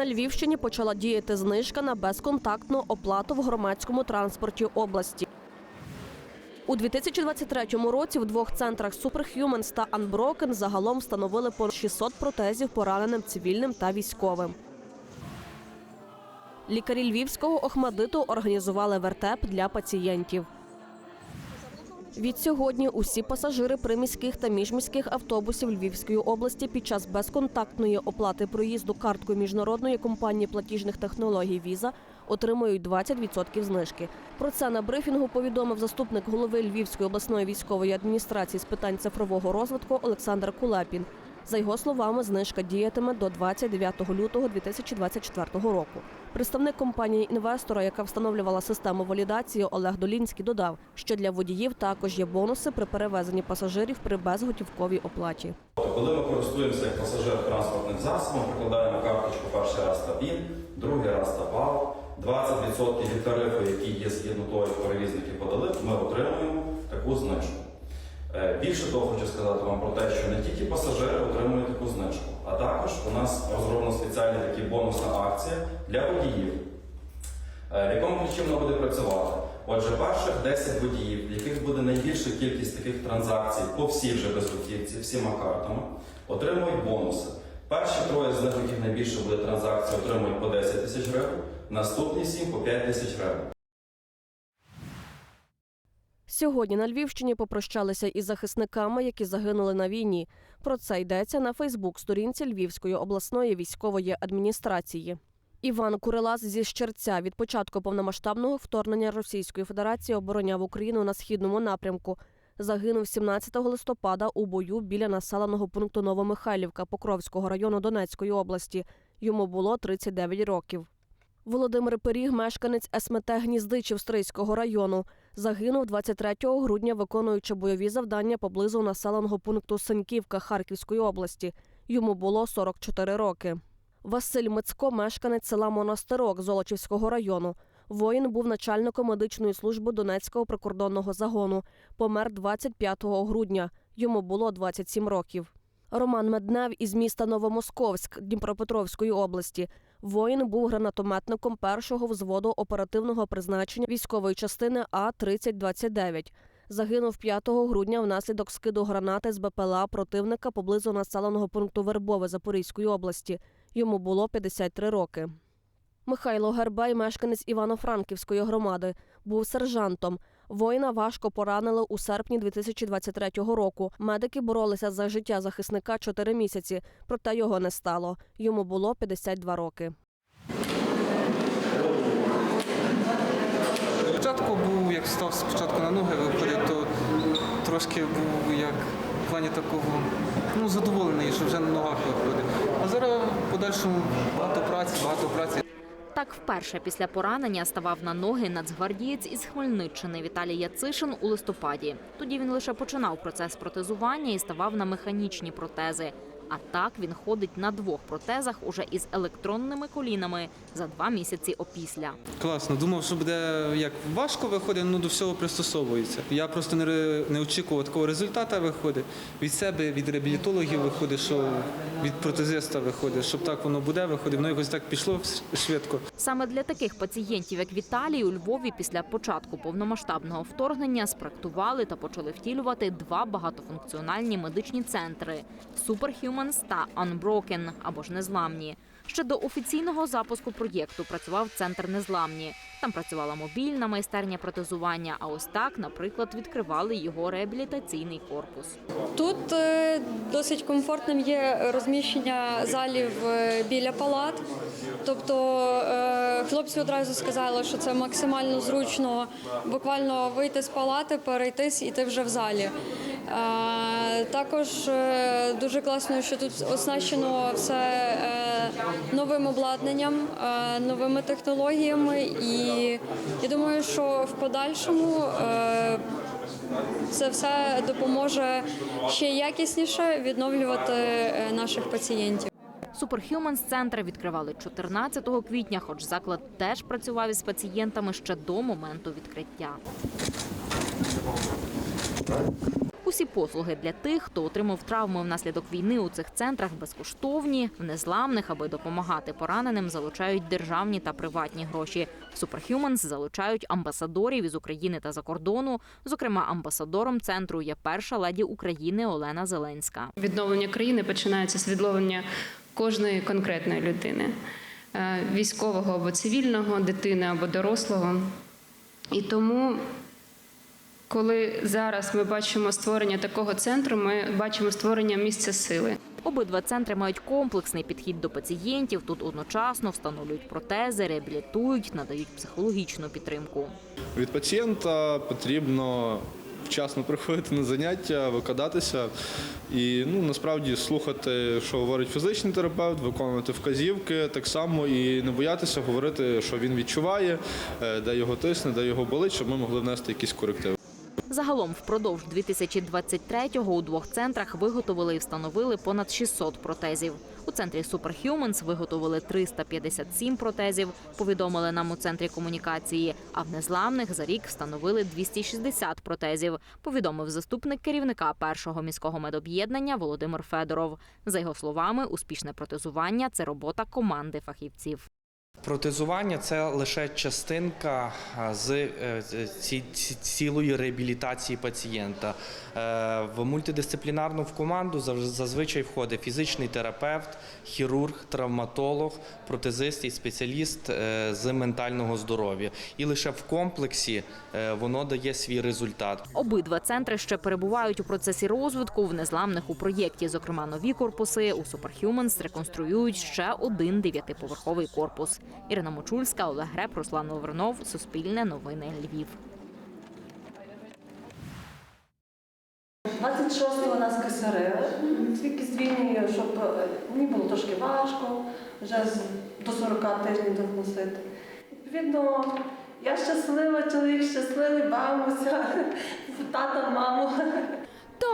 На Львівщині почала діяти знижка на безконтактну оплату в громадському транспорті області. У 2023 році в двох центрах Superhumans та Unbroken загалом встановили понад 600 протезів пораненим цивільним та військовим. Лікарі Львівського Охмадиту організували вертеп для пацієнтів. Відсьогодні усі пасажири приміських та міжміських автобусів Львівської області під час безконтактної оплати проїзду карткою міжнародної компанії платіжних технологій Віза отримують 20% знижки. Про це на брифінгу повідомив заступник голови Львівської обласної військової адміністрації з питань цифрового розвитку Олександр Кулепін. За його словами, знижка діятиме до 29 лютого 2024 року. Представник компанії інвестора, яка встановлювала систему валідації, Олег Долінський додав, що для водіїв також є бонуси при перевезенні пасажирів при безготівковій оплаті. Коли ми користуємося як пасажир транспортним засобом, прикладаємо карточку перший раз та ПІН, другий раз та ПАВ, 20% від тарифу, які є згідно того, як перевізники подали, ми отримуємо таку знижку. Е, Більше того, хочу сказати вам про те, що не тільки пасажири отримують таку знижку, а також у нас розроблена спеціальна така бонусна акція для водіїв. Е, В якому ключі вона буде працювати? Отже, перших 10 водіїв, в яких буде найбільша кількість таких транзакцій по всій вже безготівці, всіма картами, отримують бонуси. Перші троє з них, яких найбільше буде транзакцій, отримують по 10 тисяч гривень, наступні 7 по 5 тисяч гривень. Сьогодні на Львівщині попрощалися із захисниками, які загинули на війні. Про це йдеться на Фейсбук-сторінці Львівської обласної військової адміністрації. Іван Курилас зі Щерця від початку повномасштабного вторгнення Російської Федерації обороняв Україну на східному напрямку. Загинув 17 листопада у бою біля населеного пункту Новомихайлівка Покровського району Донецької області. Йому було 39 років. Володимир Пиріг, мешканець СМТ Гніздичів Стрийського району, загинув 23 грудня, виконуючи бойові завдання поблизу населеного пункту Синьківка Харківської області. Йому було 44 роки. Василь Мицько, мешканець села Монастирок Золочівського району. Воїн був начальником медичної служби Донецького прикордонного загону. Помер 25 грудня. Йому було 27 років. Роман Меднев із міста Новомосковськ Дніпропетровської області. Воїн був гранатометником першого взводу оперативного призначення військової частини А 3029 Загинув 5 грудня внаслідок скиду гранати з БПЛА противника поблизу населеного пункту Вербове Запорізької області. Йому було 53 роки. Михайло Гербей, мешканець Івано-Франківської громади, був сержантом. Воїна важко поранили у серпні 2023 року. Медики боролися за життя захисника 4 місяці, проте його не стало. Йому було 52 роки. Спочатку був, як став спочатку на ноги виходить, то трошки був як в плані такого ну, задоволений, що вже на ногах виходить. А зараз в подальшому багато праці, багато праці. Так вперше після поранення ставав на ноги нацгвардієць із Хмельниччини Віталій Яцишин у листопаді. Тоді він лише починав процес протезування і ставав на механічні протези. А так він ходить на двох протезах уже із електронними колінами за два місяці опісля. Класно. Думав, що буде як важко виходить, ну до всього пристосовується. Я просто не, не очікував такого результату виходить. Від себе, від реабілітологів виходить, що від протезиста виходить, щоб так воно буде, виходить. Воно якось так пішло швидко. Саме для таких пацієнтів, як Віталій, у Львові після початку повномасштабного вторгнення спроектували та почали втілювати два багатофункціональні медичні центри Superhumans та Unbroken або ж незламні. Ще до офіційного запуску проєкту працював центр незламні. Там працювала мобільна майстерня протезування. А ось так, наприклад, відкривали його реабілітаційний корпус. Тут е, досить комфортним є розміщення залів е, біля палат. Тобто е, хлопці одразу сказали, що це максимально зручно буквально вийти з палати, перейтись і ти вже в залі. Також е, дуже класно, що тут оснащено все е, новим обладнанням, е, новими технологіями, і я думаю, що в подальшому це все допоможе ще якісніше відновлювати наших пацієнтів. Superhumans центр відкривали 14 квітня, хоч заклад теж працював із пацієнтами ще до моменту відкриття. Усі послуги для тих, хто отримав травми внаслідок війни у цих центрах безкоштовні, в незламних, аби допомагати пораненим, залучають державні та приватні гроші. Superhumans залучають амбасадорів із України та за кордону. Зокрема, амбасадором центру є перша леді України Олена Зеленська. Відновлення країни починається з відновлення кожної конкретної людини, е, військового або цивільного, дитини або дорослого. І тому, коли зараз ми бачимо створення такого центру, ми бачимо створення місця сили. Обидва центри мають комплексний підхід до пацієнтів. Тут одночасно встановлюють протези, реабілітують, надають психологічну підтримку. Від пацієнта потрібно вчасно приходити на заняття, викладатися і ну, насправді слухати, що говорить фізичний терапевт, виконувати вказівки так само і не боятися говорити, що він відчуває, е, де його тисне, де його болить, щоб ми могли внести якісь корективи. Загалом впродовж 2023-го у двох центрах виготовили і встановили понад 600 протезів. У центрі Superhumans виготовили 357 протезів, повідомили нам у центрі комунікації. А в незламних за рік встановили 260 протезів, повідомив заступник керівника першого міського медоб'єднання Володимир Федоров. За його словами, успішне протезування це робота команди фахівців. Протезування це лише частинка з е, з ці- ці- цілої реабілітації пацієнта. Е, В мультидисциплінарну в команду зазвичай входить фізичний терапевт, хірург, травматолог, протезист і спеціаліст е, з ментального здоров'я. І лише в комплексі е, воно дає свій результат. Обидва центри ще перебувають у процесі розвитку в незламних у проєкті. Зокрема, нові корпуси у Superhumans реконструюють ще один дев'ятиповерховий корпус. Ірина Мочульська, Олег Греб, Руслан Лавринов, Суспільне новини Львів. 26-го нас кисарили, тільки звільнені, щоб е, мені було трошки важко, вже до 40 тижнів доносити. Відповідно, я щаслива, чоловік щасливий, бавимося, тата, маму.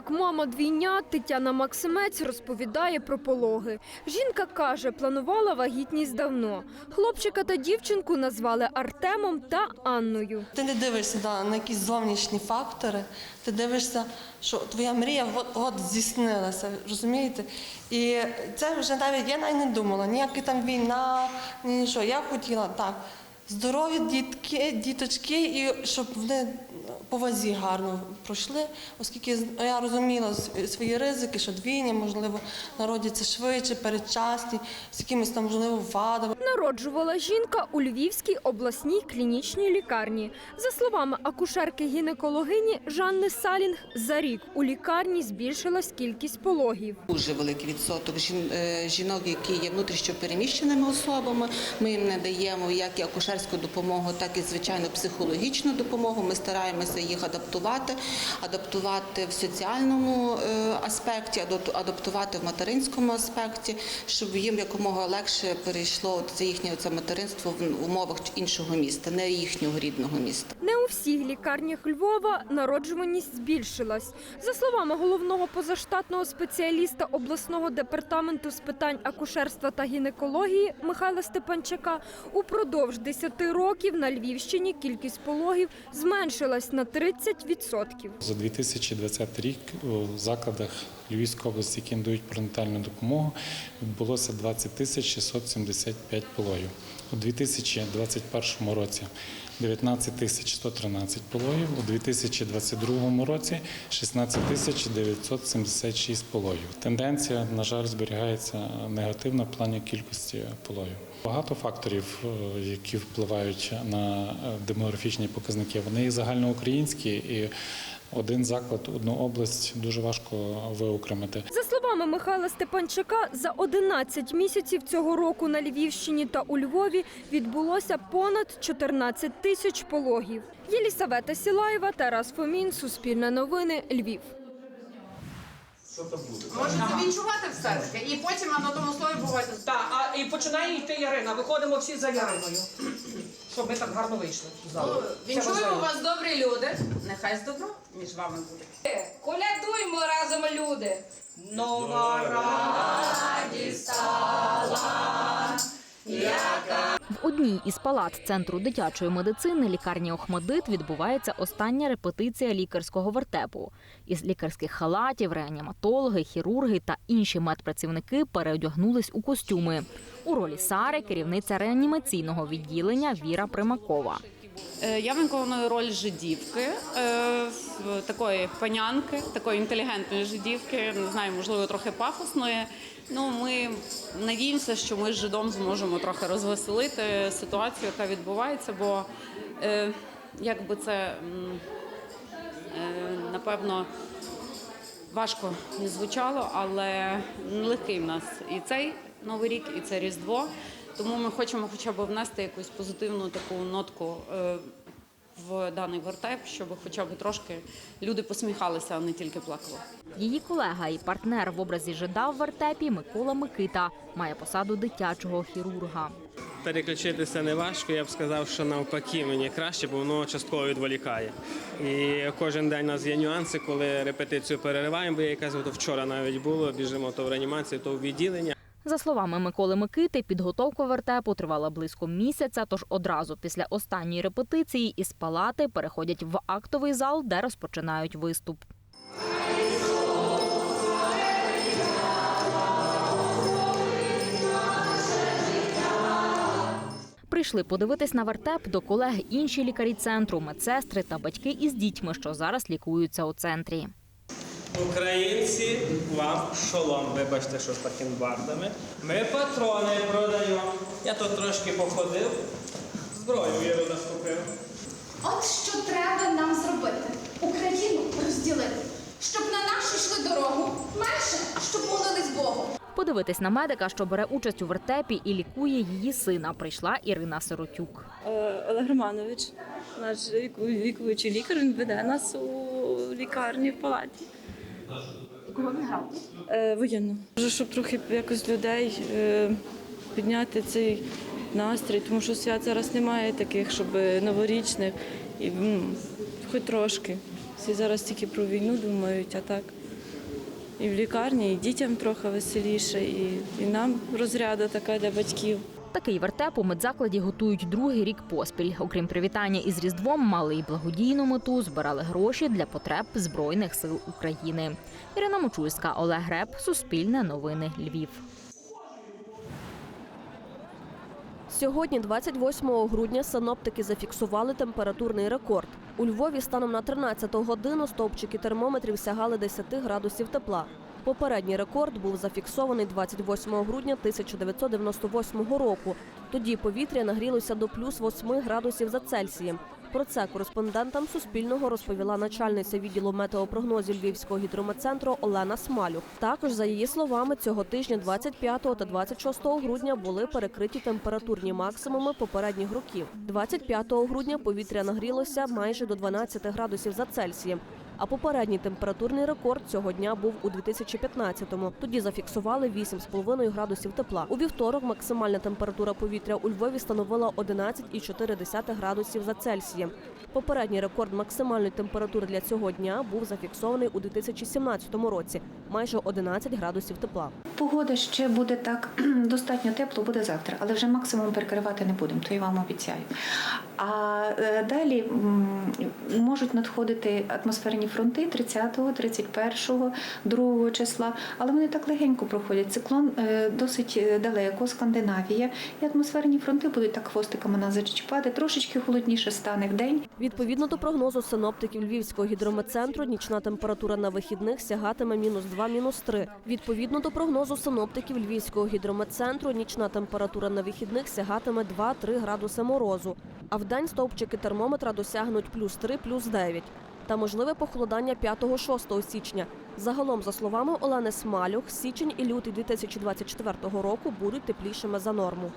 Так, мама двійня Тетяна Максимець розповідає про пологи. Жінка каже, планувала вагітність давно. Хлопчика та дівчинку назвали Артемом та Анною. Ти не дивишся да, на якісь зовнішні фактори, ти дивишся, що твоя мрія от, от здійснилася, розумієте? І це вже навіть я навіть не думала, ніяка там війна, ні нічого. Я хотіла так. Здорові дітки, діточки, і щоб вони по вазі гарно пройшли, оскільки я розуміла свої ризики, що двійня, можливо, народяться швидше, передчасні, з якимись там, можливо, вадами. Народжувала жінка у Львівській обласній клінічній лікарні. За словами акушерки-гінекологині Жанни Салінг, за рік у лікарні збільшилась кількість пологів. Дуже великий відсоток жін- е, жінок, які є внутрішньо переміщеними особами. Ми їм надаємо як і акушерську допомогу, так і звичайно психологічну допомогу. Ми стараємося їх адаптувати, адаптувати в соціальному е, аспекті, адап- адаптувати в материнському аспекті, щоб їм якомога легше перейшло це їхнє це материнство в умовах іншого міста, не їхнього рідного міста. Не у всіх лікарнях Львова народжуваність збільшилась. За словами головного позаштатного спеціаліста обласного департаменту з питань акушерства та гінекології Михайла Степанчака, упродовж 10 років на Львівщині кількість пологів зменшилась на 30%. За 2020 рік у закладах Львівської області, які надають пренатальну допомогу, відбулося 20 тисяч 675 пологів. У 2021 році 19 тисяч 113 пологів, у 2022 році 16 тисяч 976 пологів. Тенденція, на жаль, зберігається негативна в плані кількості пологів. Багато факторів, е, які впливають на е, демографічні показники, вони загальноукраїнські і один заклад, одну область дуже важко виокремити. За словами Михайла Степанчака, за 11 місяців цього року на Львівщині та у Львові відбулося понад 14 тисяч пологів. Єлісавета Сілаєва, Тарас Фомін, Суспільне новини, Львів. Можете відчувати все-таки, і потім на тому слові буває. Так, а і починає йти Ярина. Виходимо всі за Яриною. Щоб ми так гарно вийшли. Ну, Вінчуємо вас добрі люди. Нехай з добро між вами буде. Колядуймо разом, люди. Нова радість стала, В одній із палат центру дитячої медицини лікарні Охмадит відбувається остання репетиція лікарського вертепу. Із лікарських халатів реаніматологи, хірурги та інші медпрацівники переодягнулись у костюми. У ролі Сари керівниця реанімаційного відділення Віра Примакова. Е, Я виконую роль жидівки, е, такої панянки, такої інтелігентної жидівки, не знаю, можливо, трохи пафосної. Ну, ми надіємося, що ми з жидом зможемо трохи розвеселити ситуацію, яка відбувається, бо е, як би це напевно важко не звучало, але нелегкий в нас і цей новий рік, і це Різдво. Тому ми хочемо хоча б внести якусь позитивну таку нотку е, в даний вертеп, щоб хоча б трошки люди посміхалися, а не тільки плакали. Її колега і партнер в образі жида в вертепі Микола Микита має посаду дитячого хірурга. Переключитися не важко, я б сказав, що навпаки мені краще, бо воно частково відволікає. І кожен день у нас є нюанси, коли репетицію перериваємо, бо я якась от вчора навіть було, біжимо то в реанімацію, то в відділення. За словами Миколи Микити, підготовка вертепу тривала близько місяця, тож одразу після останньої репетиції із палати переходять в актовий зал, де розпочинають виступ. Прийшли подивитись на вертеп до колег інші лікарі центру, медсестри та батьки із дітьми, що зараз лікуються у центрі. Українці, вам шолом, вибачте, що з бакенбардами. Ми патрони продаємо. Я тут трошки походив, зброю віру наступив. От що треба нам зробити: Україну розділити, щоб на нашу йшли дорогу, менше, щоб молились Богу. Подивитись на медика, що бере участь у вертепі і лікує її сина, прийшла Ірина Сиротюк. Е, Олег Романович, наш ліку- лікуючий лікар, він веде нас у лікарні в палаті. Кого ви Е, Воєнну. Може, щоб трохи якось людей е, підняти цей настрій, тому що свят зараз немає таких, щоб новорічних. І, хоч трошки. Всі зараз тільки про війну думають, а так. І в лікарні, і дітям трохи веселіше, і, і нам розряда така для батьків. Такий вертеп у медзакладі готують другий рік поспіль. Окрім привітання із Різдвом, мали й благодійну мету, збирали гроші для потреб Збройних сил України. Ірина Мочульська, Олег Греб, Суспільне новини, Львів. Сьогодні, 28 грудня, синоптики зафіксували температурний рекорд. У Львові станом на 13 годину стовпчики термометрів сягали 10 градусів тепла. Попередній рекорд був зафіксований 28 грудня 1998 року. Тоді повітря нагрілося до плюс 8 градусів за Цельсієм. Про це кореспондентам Суспільного розповіла начальниця відділу метеопрогнозів Львівського гідрометцентру Олена Смалюк. Також, за її словами, цього тижня 25 та 26 грудня були перекриті температурні максимуми попередніх років. 25 грудня повітря нагрілося майже до 12 градусів за Цельсієм. А попередній температурний рекорд цього дня був у 2015-му. Тоді зафіксували 8,5 градусів тепла. У вівторок максимальна температура повітря у Львові становила 11,4 градусів за Цельсієм. Попередній рекорд максимальної температури для цього дня був зафіксований у 2017 році майже 11 градусів тепла. Погода ще буде так достатньо тепло, буде завтра, але вже максимум перекривати не будемо, то я вам обіцяю. А е, далі можуть надходити атмосферні фронти 30, 31, 2 числа, але вони так легенько проходять. Циклон е, досить е, далеко, Скандинавія, і атмосферні фронти будуть так хвостиками нас зачіпати, трошечки холодніше стане в день. Відповідно до прогнозу синоптиків Львівського гідрометцентру, нічна температура на вихідних сягатиме мінус 2, мінус 3. Відповідно до прогнозу синоптиків Львівського гідрометцентру, нічна температура на вихідних сягатиме 2-3 градуси морозу. А в день стовпчики термометра досягнуть плюс 3, плюс 9. Та можливе похолодання 5-6 січня. Загалом, за словами Олени Смалюх, січень і лютий 2024 року будуть теплішими за норму.